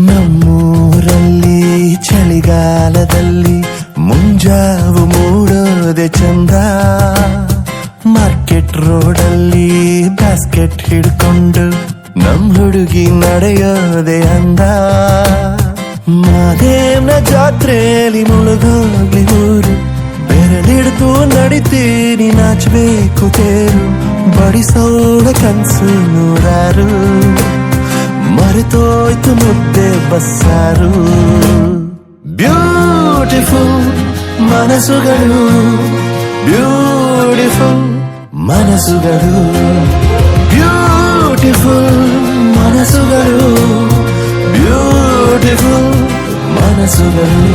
ನಮ್ಮೂರಲ್ಲಿ ಚಳಿಗಾಲದಲ್ಲಿ ಮುಂಜಾವು ಮೂಡೋದೆ ಚಂದ. ಮಾರ್ಕೆಟ್ ರೋಡಲ್ಲಿ ಬಾಸ್ಕೆಟ್ ಹಿಡ್ಕೊಂಡು ನಮ್ ಹುಡುಗಿ ನಡೆಯೋದೆ ಅಂದ. ಮಾದೇವ್ನ ಜಾತ್ರೆಯಲ್ಲಿ ಮುಳುಗೋಗ್ಲಿ ಊರು. ಬೆರಳಿಡ್ದು ನಡಿತೀನಿ, ನಾಚಬೇಕು ತೇರು. ಬಡಿಸೋಳ ಕನ್ಸು ನೂರಾರು. ಮರೆತೋಯ್ತು ಮುದ್ದೆ ಬಸ್ಸಾರು ಬ್ಯೂಟಿಫುಲ್ ಮನಸ್ಸುಗಳು ಬ್ಯೂಟಿಫುಲ್ ಮನಸ್ಸುಗಳು ಬ್ಯೂಟಿಫುಲ್ ಮನಸ್ಸುಗಳು ಬ್ಯೂಟಿಫುಲ್ ಮನಸ್ಸುಗಳು